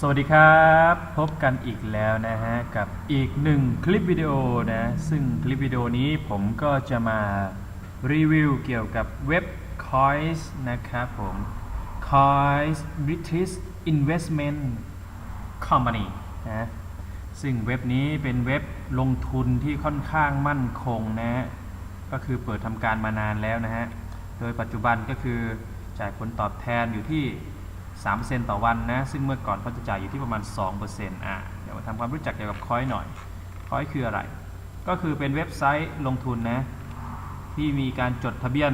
สวัสดีครับ พบกันอีกแล้วนะฮะ กับอีกหนึ่งคลิปวิดีโอนะ ซึ่งคลิปวิดีโอนี้ผมก็จะมารีวิวเกี่ยวกับเว็บ Coins นะครับผม Coins British Investment Company นะซึ่งเว็บนี้เป็นเว็บลงทุนที่ค่อนข้างมั่นคงนะฮะ ก็คือเปิดทำการมานานแล้วนะฮะ โดยปัจจุบันก็คือจ่ายผลตอบแทนอยู่ที่ 3%ต่อวันนะ ซึ่งเมื่อก่อนเขาจะจ่ายอยู่ที่ประมาณ 2%อะเดี๋ยวมาทำความรู้จักเกี่ยวกับคอยหน่อย คอยคืออะไร ก็คือเป็นเว็บไซต์ลงทุนนะ ที่มีการจดทะเบียน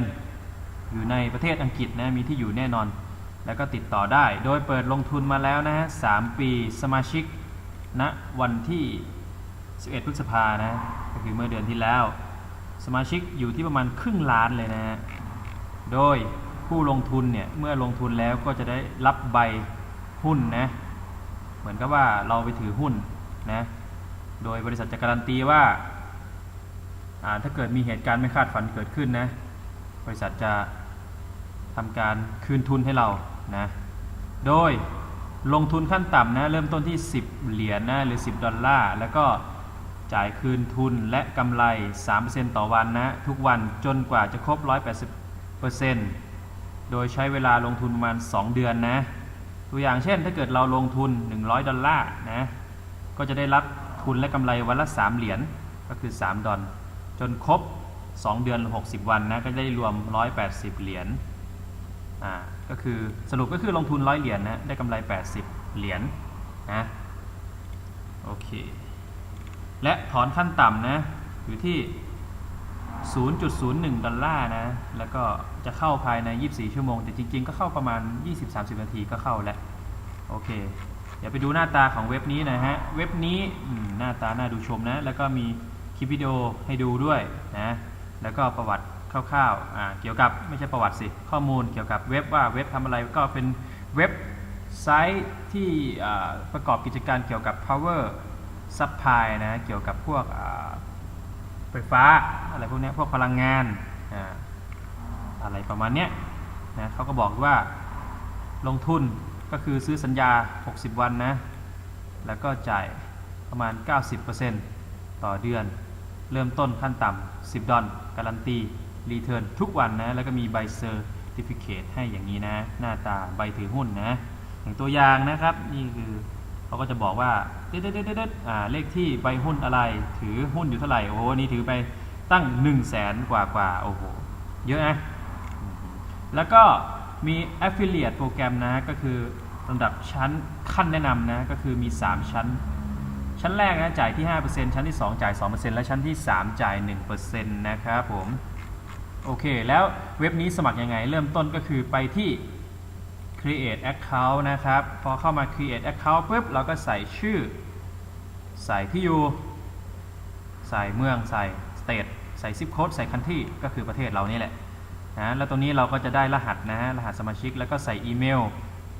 อยู่ในประเทศอังกฤษนะ มีที่อยู่แน่นอน แล้วก็ติดต่อได้ โดยเปิดลงทุนมาแล้วนะฮะ3ปีสมาชิกณนะวันที่ 11 พฤษภานะ ก็คือเมื่อเดือนที่แล้ว สมาชิกอยู่ที่ประมาณครึ่งล้านเลยนะฮะโดย ผู้ลงทุนเนี่ยเมื่อลงทุนแล้วก็จะได้รับใบหุ้นนะเหมือนกับว่าเราไปถือหุ้นนะโดยบริษัทจะการันตีว่าถ้าเกิดมีเหตุการณ์ไม่คาดฝันเกิดขึ้นนะบริษัทจะทำการคืนทุนให้เรานะโดยลงทุนขั้นต่ำนะเริ่มต้นที่ 10 เหรียญนะหรือ 10 ดอลลาร์ แล้วก็จ่ายคืนทุนและกำไร 3%ต่อวันนะทุกวันจนกว่าจะครบ 180% โดยใช้เวลาลงทุนประมาณ 2 เดือนนะ ตัวอย่างเช่น ถ้าเกิดเราลงทุน 100 ดอลลาร์นะ ก็จะได้รับทุนและกำไรวันละ 3 เหรียญ ก็คือ 3 ดอล จนครบ 2 เดือน 60 วันนะ ก็ได้รวม 180 เหรียญ อ่า ก็คือสรุปก็คือลงทุน 100 เหรียญนะได้กำไร 80 เหรียญนะ โอเค และถอนขั้นต่ำนะ อยู่ที่ 0.01 ดอลลาร์นะ แล้วก็จะเข้าภายใน 24 ชั่วโมง แต่จริง ๆ ก็เข้าประมาณ 20-30 นาทีก็เข้าแล้ว โอเค เดี๋ยวไปดูหน้าตาของเว็บนี้นะฮะ เว็บนี้หน้าตาน่าดูชมนะ แล้วก็มีคลิปวิดีโอให้ดูด้วยนะ แล้วก็ประวัติคร่าวๆ เกี่ยวกับไม่ใช่ประวัติสิ ข้อมูลเกี่ยวกับเว็บว่าเว็บทำอะไรก็เป็นเว็บไซต์ที่ประกอบกิจการเกี่ยวกับ power supply นะ เกี่ยวกับพวก ไฟฟ้าอะไรพวกนี้พวกพลังงานอะไรประมาณนี้นะเขาก็บอกว่าลงทุนก็คือซื้อสัญญา 60 วันนะ แล้วก็จ่ายประมาณ 90%ต่อเดือน เริ่มต้นขั้นต่ำ 10 ดอลการันตี รีเทิร์นทุกวันนะ แล้วก็มีใบเซอร์ติฟิเคตให้อย่างนี้นะ หน้าตาใบถือหุ้นนะ อย่างตัวอย่างนะครับ นี่คือ เขาก็จะบอกว่าเด็ดเด็ดเด็ดอ่าเลขที่ใบหุ้นอะไร ถือหุ้นอยู่เท่าไหร่ โอ้โหนี่ถือไปตั้ง1 0 0 0 0แสนกว่ากว่าโอ้โห เยอะนะแล้วก็มี affiliate โปรแกรมนะ ก็คือลำดับชั้นขั้นแนะนำนะ ก็คือมี 3 ชั้น ชั้นแรกนะจ่ายที่ 5%ชั้นที่ 2 จ่าย 2%และชั้นที่ 3 จ่าย 1%นะครับผม โอเค แล้วเว็บนี้สมัครยังไง เริ่มต้นก็คือไปที่ create account นะครับ พอเข้ามา create account ปุ๊บเราก็ใส่ชื่อ ใส่ที่อยู่ ใส่เมือง ใส่ state ใส่ zip code ใส่ country ก็คือประเทศเรานี่แหละนะแล้วตรงนี้เราก็จะได้รหัสนะฮะรหัสสมาชิกแล้วก็ใส่อีเมล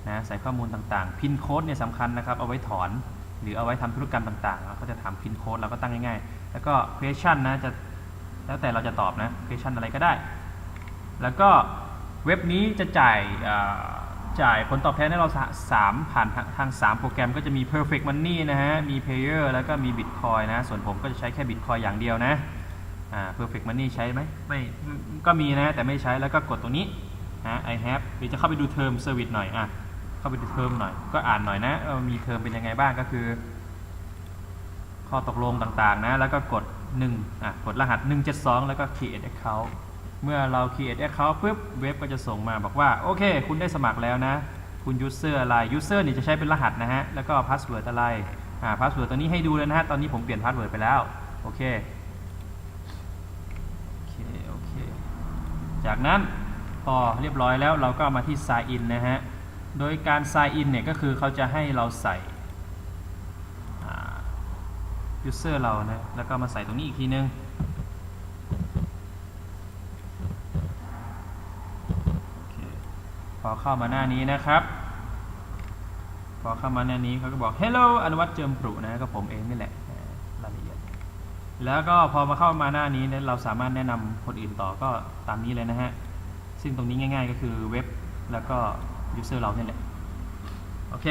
นะใส่ข้อมูลต่างๆ พินโค้ดเนี่ยสำคัญนะครับ เอาไว้ถอนหรือเอาไว้ทำธุรกรรมต่างๆแล้วก็จะถามพินโค้ดเราก็ตั้งง่ายๆ แล้วก็ question นะจะแล้วแต่เราจะตอบนะ question อะไรก็ได้ แล้วก็เว็บนี้จะจ่ายอ่า จ่ายผลตอบแทนให้เราสามผ่านทางทาง 3 โปรแกรมก็จะมี perfect money นะฮะ มี payer แล้วก็มี bitcoin นะ ส่วนผมก็จะใช้แค่ bitcoin อย่างเดียวนะอ่า perfect money ใช้ไหมไม่ก็มีนะ แต่ไม่ใช้แล้วก็กดตรงนี้นะ I have หรือจะเข้าไปดู term service หน่อยอะเข้าไปดู term หน่อยก็อ่านหน่อยนะเออมี term เป็นยังไงบ้างก็คือ ข้อตกลงต่างๆนะ แล้วก็กด1อะกดรหัส 172 แล้วก็ create account เมื่อเรา create account ปุ๊บเว็บก็จะส่งมาบอกว่า โอเค คุณได้สมัครแล้วนะ คุณ user อะไร user นี่จะใช้เป็นรหัสนะฮะ แล้วก็ password อะไร อ่า password ตัวนี้ให้ดูเลยนะฮะ ตอนนี้ผมเปลี่ยน password ไปแล้ว โอเค โอเค โอเค จากนั้นพอเรียบร้อยแล้วเราก็มาที่ sign in นะฮะ โดยการ sign in เนี่ยก็คือเขาจะให้เราใส่ user เรานะ แล้วก็มาใส่ตรงนี้อีกทีนึง โอเค พอเข้ามาหน้านี้นะครับ พอเข้ามาหน้านี้เขาก็บอก hello อนุวัฒน์เจิมปรุนะก็ผมเองนี่แหละรายละเอียด แล้วก็พอมาเข้ามาหน้านี้เนี่ยเราสามารถแนะนำคนอื่นต่อก็ตามนี้เลยนะฮะ ซึ่งตรงนี้ง่าย ๆ ก็คือเว็บแล้วก็ user เราเนี่ยแหละ โอเค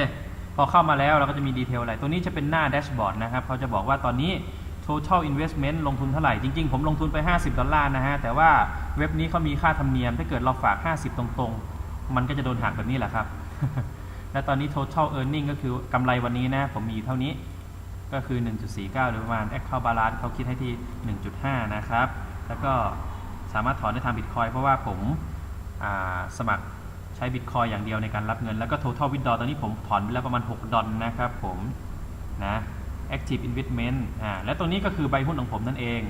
พอเข้ามาแล้วเราก็จะมีดีเทลอะไร ตัวนี้จะเป็นหน้าแดชบอร์ดนะครับเขาจะบอกว่าตอนนี้ total investment ลงทุนเท่าไหร่ จริง ๆ ผมลงทุนไป 50 ดอลลาร์นะฮะ แต่ว่าเว็บนี้เขามีค่าธรรมเนียม ถ้าเกิดเราฝาก 50 ตรงๆ มันก็จะโดนหักแบบนี้แหละครับ และตอนนี้ total earning ก็คือกำไรวันนี้นะ ผมมีเท่านี้ ก็คือ 1.49 หรือประมาณ account balance เขาคิดให้ที่ 1.5 นะครับ แล้วก็สามารถถอนได้ทาง Bitcoin เพราะว่าผมาสมัครใช้ Bitcoin อย่างเดียวในการรับเงิน แล้วก็ total withdraw ตอนนี้ผมถอนไปแล้วประมาณ 6 ดอลนะครับผมนะ active investment อ่า และตัวนี้ก็คือใบหุ้นของผมนั่นเอง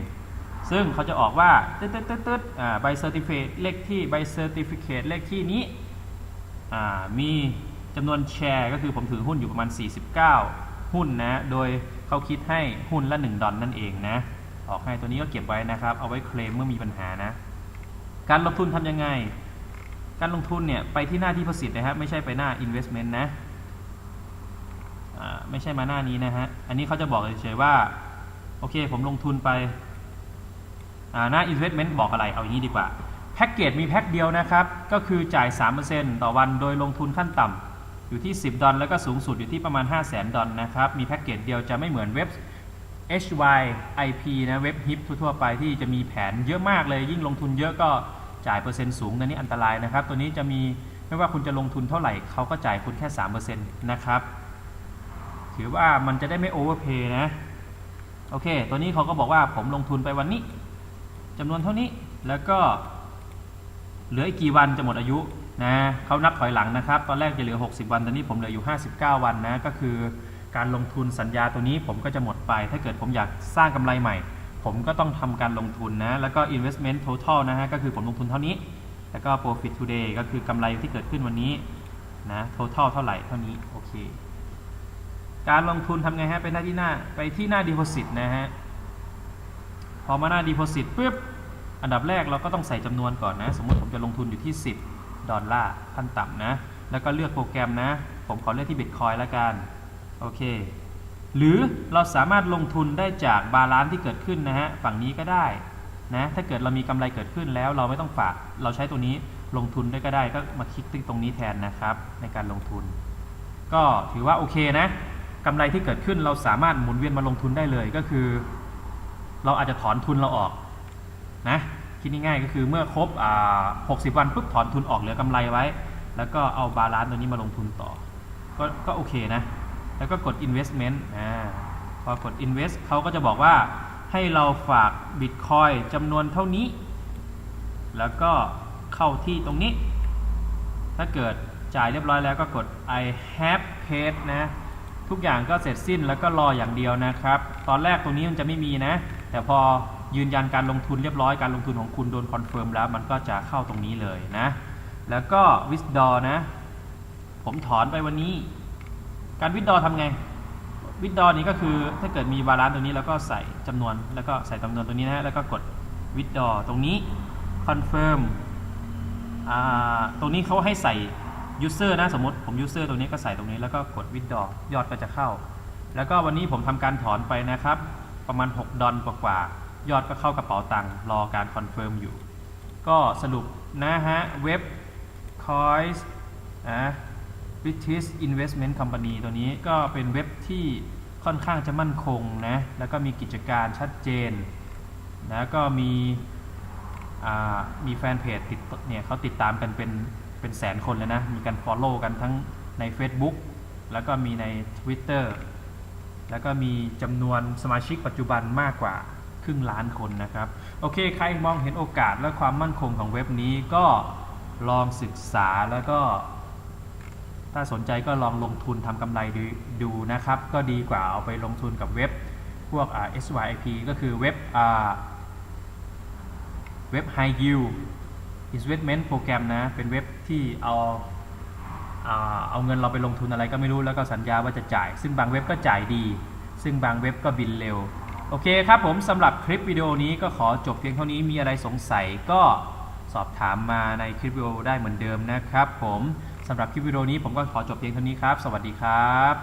ซึ่งเขาจะออกว่า ตึ๊ดตึ๊ดตึ๊ดตึ๊ดอ่า ใบ certificate เลขที่ ใบ certificate เลขที่นี้ มีจำนวนแชร์ก็คือผมถือหุ้นอยู่ประมาณ 49 หุ้นนะ โดยเขาคิดให้หุ้นละ 1 ดอลนั่นเองนะ ออกให้ตัวนี้ก็เก็บไว้นะครับ เอาไว้เคลมเมื่อมีปัญหานะ การลงทุนทำยังไง การลงทุนเนี่ยไปที่หน้าที่ประสิทธิ์นะครับ ไม่ใช่ไปหน้า investment นะไม่ใช่มาหน้านี้นะฮะ อันนี้เขาจะบอกเฉยๆว่า โอเคผมลงทุนไปหน้า investment บอกอะไร เอาอย่างนี้ดีกว่า แพ็กเกจมีแพ็กเดียวนะครับ ก็คือจ่าย 3%ต่อวันโดยลงทุนขั้นต่ำอยู่ที่ 10 ดอลแล้วก็สูงสุดอยู่ที่ประมาณ 5 0 0 0 0 0 ดอลนะครับ มีแพ็กเกจเดียวจะไม่เหมือนเว็บ HYIP นะเว็บฮิปทั่วๆไปที่จะมีแผนเยอะมากเลย ยิ่งลงทุนเยอะก็จ่ายเปอร์เซ็นต์สูงตัวนี้อันตรายนะครับ ตัวนี้จะมีไม่ว่าคุณจะลงทุนเท่าไหร่เขาก็จ่ายคุณแค่ 3%นะครับ ถือว่ามันจะได้ไม่โอเวอร์เพย์นะ โอเค ตัวนี้เขาก็บอกว่าผมลงทุนไปวันนี้จำนวนเท่านี้แล้วก็ เหลืออีกกี่วันจะหมดอายุนะเขานับถอยหลังนะครับ ตอนแรกจะเหลือ 60 วัน ตอนนี้ผมเหลืออยู่ 59 วันนะ ก็คือการลงทุนสัญญาตัวนี้ผมก็จะหมดไป ถ้าเกิดผมอยากสร้างกำไรใหม่ ผมก็ต้องทำการลงทุนนะ แล้วก็ investment total นะฮะ ก็คือผมลงทุนเท่านี้ แล้วก็ profit today ก็คือกำไรที่เกิดขึ้นวันนี้นะ total เท่าไหร่เท่านี้ โอเค การลงทุนทำไงฮะ ไปหน้าที่หน้า ไปที่หน้า deposit นะฮะ พอมาหน้า deposit ปุ๊บ อันดับแรกเราก็ต้องใส่จำนวนก่อนนะ สมมติผมจะลงทุนอยู่ที่ 10 ดอลลาร์ขั้นต่ำนะ แล้วก็เลือกโปรแกรมนะ ผมขอเลือกที่ Bitcoin ล้วกัน โอเค หรือเราสามารถลงทุนได้จากบาลานซ์ที่เกิดขึ้นนะฮะ ฝั่งนี้ก็ได้นะ ถ้าเกิดเรามีกำไรเกิดขึ้นแล้วเราไม่ต้องฝาก เราใช้ตัวนี้ลงทุนได้ก็ได้ก็มาคลิกตรงนี้แทนนะครับในการลงทุน ก็ถือว่าโอเคนะกำไรที่เกิดขึ้นเราสามารถหมุนเวียนมาลงทุนได้เลยก็คือ เราอาจจะถอนทุนเราออก คิดง่ายๆก็คือเมื่อครบอ่า60 วันปุ๊บถอนทุนออกเหลือกำไรไว้ แล้วก็เอาบาลานซ์ตัวนี้มาลงทุนต่อ ก็ก็โอเคนะ แล้วก็กด investment อ่าพอกด invest เขาก็จะบอกว่าให้เราฝาก bitcoin จำนวนเท่านี้ แล้วก็เข้าที่ตรงนี้ ถ้าเกิดจ่ายเรียบร้อยแล้วก็กด I have paid นะ ทุกอย่างก็เสร็จสิ้นแล้วก็รออย่างเดียวนะครับ ตอนแรกตรงนี้มันจะไม่มีนะ แต่พอ ยืนยันการลงทุนเรียบร้อยการลงทุนของคุณโดนคอนเฟิร์มแล้วมันก็จะเข้าตรงนี้เลยนะ แล้วก็ withdraw นะ ผมถอนไปวันนี้ การ withdraw ทำไง withdraw นี้ก็คือถ้าเกิดมีบาลานซ์ตรงนี้แล้วก็ใส่จำนวน แล้วก็ใส่จำนวนตรงนี้นะแล้วก็กด withdraw ตรงนี้ confirm อ่าตรงนี้เขาให้ใส่ user นะสมมติผม user ตรงนี้ก็ใส่ตรงนี้แล้วก็กด withdraw ยอดก็จะเข้า แล้วก็วันนี้ผมทำการถอนไปนะครับ ประมาณ 6 ดอลกว่าๆ ยอดก็เข้ากระเป๋าตังค์รอการคอนเฟิร์มอยู่ ก็สรุปนะฮะ เว็บ Coins นะ British Investment Company ตัวนี้ก็เป็นเว็บที่ค่อนข้างจะมั่นคงนะ แล้วก็มีกิจการชัดเจน แล้วก็มีมีแฟนเพจติดเนี่ยเขาติดตามกันเป็นเป็นแสนคนเลยนะ มีการ Follow กันทั้งใน Facebook แล้วก็มีใน Twitter แล้วก็มีจำนวนสมาชิกปัจจุบันมากกว่า ครึ่งล้านคนนะครับ โอเค ใครมองเห็นโอกาสและความมั่นคงของเว็บนี้ก็ลองศึกษาแล้วก็ ถ้าสนใจก็ลองลงทุนทำกำไรดูดูนะครับ ก็ดีกว่าเอาไปลงทุนกับเว็บพวกอ่า SYP ก็คือเว็บเว็บ High Yield Investment Program นะ เป็นเว็บที่เอาเอาเงินเราไปลงทุนอะไรก็ไม่รู้แล้วก็สัญญาว่าจะจ่าย ซึ่งบางเว็บก็จ่ายดี ซึ่งบางเว็บก็บินเร็ว โอเคครับผมสำหรับคลิปวิดีโอนี้ก็ขอจบเพียงเท่านี้มีอะไรสงสัยก็สอบถามมาในคลิปวิดีโอได้เหมือนเดิมนะครับ ผมสำหรับคลิปวิดีโอนี้ผมก็ขอจบเพียงเท่านี้ครับ สวัสดีครับ